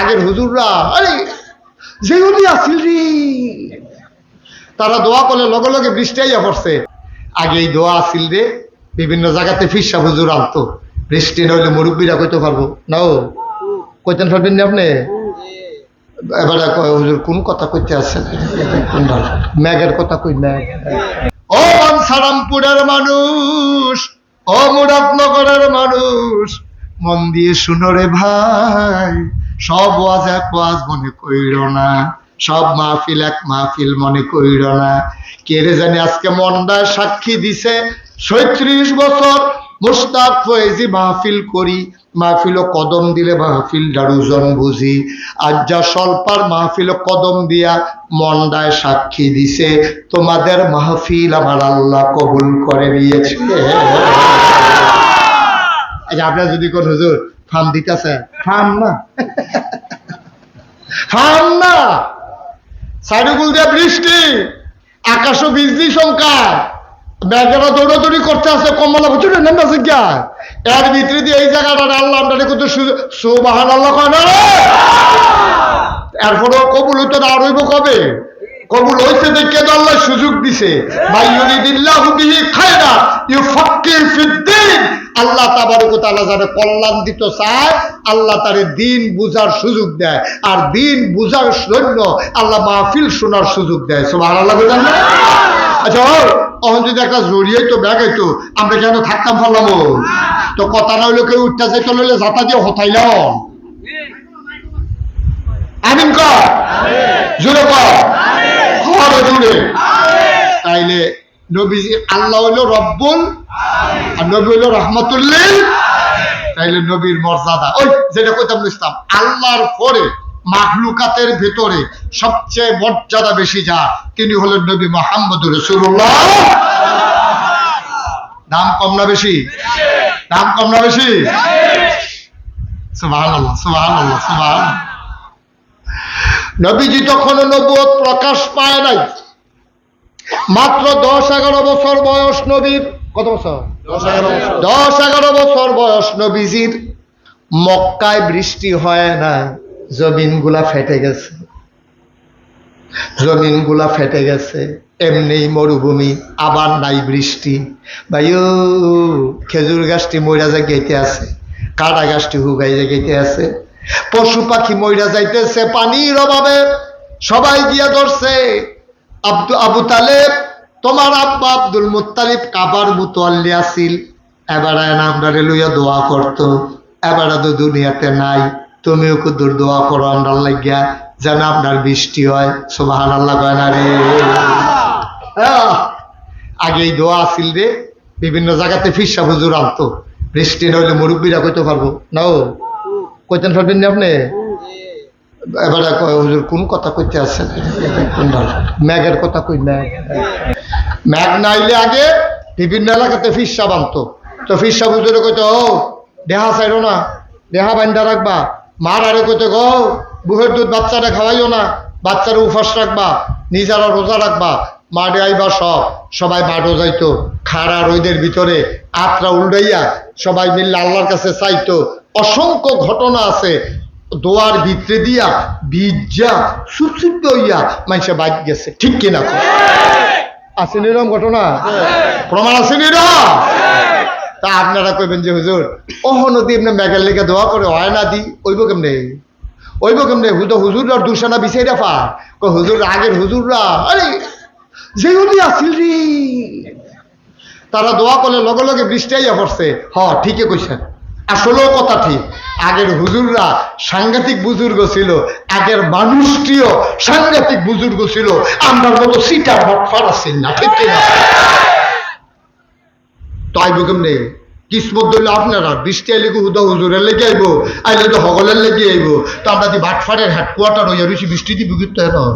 আগের হুজুররা, আরে যেগুলি আসিল রে। তারা দোয়া করলে, লগে লগে বৃষ্টি আইয়া পড়ছে। আগে এই দোয়া আসিল রে, বিভিন্ন জায়গাতে ফিরসা হুজুর আনতো। বৃষ্টি নইলে মুরব্বীরা কইতে পারব। নাও, কইতেন পারবেন না আপনি? এবারে হুজুর, কোন কথা কইতে আছেন ম্যাগের কথা কই, ম্যাগ। ও সারামপুরের মানুষ, ও মুরাদনগরের মন দিয়ে শুনো রে ভাই। সব ওয়াজ এক ওয়াজ মনে কইর না। সব মাহফিল এক মাহফিল মনে কইর না। কে রে জানি আজকে মন্ডায় সাক্ষী দিছে ছয়ত্রিশ বছর মুস্তাক ফয়েজি মাহফিল করি। মাহফিল কদম দিলে মাহফিল ডারুজন বুঝি। আজ যা স্বল্পার মাহফিল কদম দিয়া মন্ডায় সাক্ষী দিছে, তোমাদের মাহফিল আমার আল্লাহ কবুল করে নিয়েছে। আচ্ছা আপনার যদি কোন হুজুর ফার্ম দিতেছে ফার্ম না? ফার্ম না! সাইডুকুল দিয়ে বৃষ্টি, আকাশও বিজলি সংখ্যা ব্যাগেরা দৌড়াদৌড়ি করতে আছে, কমলা গিয়া। এর ভিতরে দিয়ে এই জায়গাটা আল্লাহ আপনার সুবাহান আল্লাহ কয় না রে? এরপরেও কবুল হইতে না কবে? কবুল হইতে দেখে তো আল্লাহ সুযোগ দিছে। ভাই বিহি ফিদ্দিন আল্লাহ তাবারক তাআলা যারা কল্যাণ দিতে চায় আল্লাহ তারে দিন বুঝার সুযোগ দেয়। আর দিন বুঝার জন্য আল্লাহ মাহফিল শোনার সুযোগ দেয়। বুঝলেন না? আচ্ছা অহন যদি একটা জড়িয়ে তো ব্যাগ হইতো আমরা কেন থাকতাম তো কথা না হইলে কেউ উঠতে যাইতে হলে যাতা দিয়ে হতাইলাম। আমিন কর? জুড়ে কর? আরও জুড়ে তাইলে নবীজি আল্লাহ হইল রব্বুল আর নবী হইল রহমতুল্লিল। তাইলে নবীর মর্যাদা। ওই যেটা কইতাম ইসলাম, আল্লাহর পরে মাখলুকাতের ভেতরে সবচেয়ে মর্যাদা বেশি যা তিনি হলেন নবী মোহাম্মদ রসুল্লাহ দাম কম না বেশি? দাম কম না বেশি? সুবাহ নবীজি তখন নবুয়ত প্রকাশ পায় নাই। মাত্র দশ এগারো বছর বয়স নবীর। কত বছর? দশ এগারো বছর। বয়স নবীজির। মক্কায় বৃষ্টি হয় না জমিনগুলা ফেটে গেছে। জমিনগুলা ফেটে গেছে এমনি মরুভূমি আবার নাই বৃষ্টি। ভাইও খেজুর গাছটি মইরা যায় গেতে আছে কাটা গাছটি হুগাই যায় গেতে আছে। পশু পাখি মইরা যাইতেছে পানির অভাবে সবাই গিয়া ধরছে। আব্দু আবু তালেব, তোমার আব্বা আব্দুল মুত্তালিব কাবার মুতোয়াল্লি আসিল এবারে আমরা লইয়া দোয়া করতো। এবারে তো দুনিয়াতে নাই। তুমিও কুদুর দোয়া করো আমরা লাগিয়া, যেন আপনার বৃষ্টি হয়। সোবাহান আল্লাহ না রে। আগে এই দোয়া আসিল রে। বিভিন্ন জায়গাতে ফিরসা হুজুর আনতো। বৃষ্টি নইলে মুরব্বীরা কইতে পারব। নাও, কইতেন পারবেন আপনি? এবারে হুজুর, কোন কথা কইতে ম্যাগের কথা কই ম্যাগ ম্যাগ নাইলে আগে বিভিন্ন এলাকাতে ফিরসা বানতো। তো ফিরসা হুজুরে কইতে, ও, দেহা চাইরো না, দেহা বান্ধা রাখবা। মার আরে গো, বুহের দুধ বাচ্চাটা খাওয়াইও না, বাচ্চারা উপাস রাখবা নিজেরা রোজা রাখবা। মাঠে আইবা সব, সবাই মাঠও যাইতো। খাড়া রোদের ভিতরে আত্রা উল্টাইয়া সবাই মিললে আল্লাহর কাছে চাইতো। অসংখ্য ঘটনা আছে দোয়ার ভিতরে দিয়া বীজা সুসুদ্ধ হইয়া মানুষে বাইক গেছে। ঠিক কিনা কও? আছে নিরম ঘটনা? প্রমাণ আছে নিরম? তা আপনারা কইবেন যে হুজুর ওহ নদী এমনি মেঘের লেগে দোয়া করে হয় না দি? ওইব কেমনে? ওইব কেমনে? হুদ হুজুররা দুসানা বিছাই রাফা হুজুর আগের হুজুররা আরে যেগুলি আসিল রে। তারা দোয়া করলে লগে লগে বৃষ্টি আইয়া পড়ছে। হ ঠিকই কইছেন। আসলেও কথা ঠিক। আগের হুজুররা সাংঘাতিক বুজুর্গ ছিল, আগের মানুষটিও সাংঘাতিক বুজুর্গ ছিল। আমরা মতো সিটার বটফার আছেন না, ঠিক কিনা? তাই বুকম নেই কিসমত ধরলে আপনারা বৃষ্টি আইলে হুদা হুজুরের লেগে আইব? আইলে তো হগলের লেগে আইব। তো আমরা দি বাটফারের হেডকোয়ার্টার হইয়া রয়েছি বৃষ্টি দি বুকিত তো এখন